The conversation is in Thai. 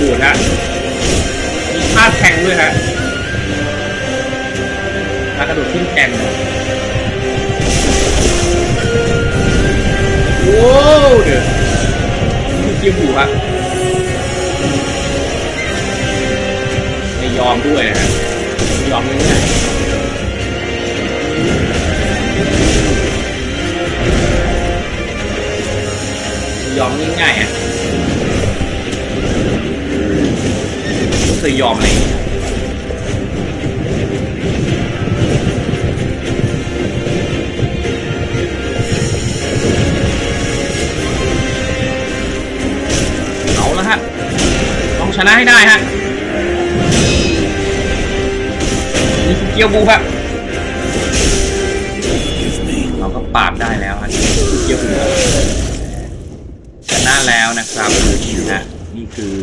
ดูดฮะมีภาแข่งด้วยฮะแล้วกระโดดขึ้นแข่งโว้วเดือดเกี่ยวหูครับไม่ยอมด้วยฮะยอมเลยนะยอมง่ายๆอะ เคยยอมเลยเอาแล้วฮะต้องชนะให้ได้ฮะนี่คือเกียวบูครับเราก็ปราบได้แล้วฮะคือเกียวบูชนะแล้วนะครับนะนี่คือ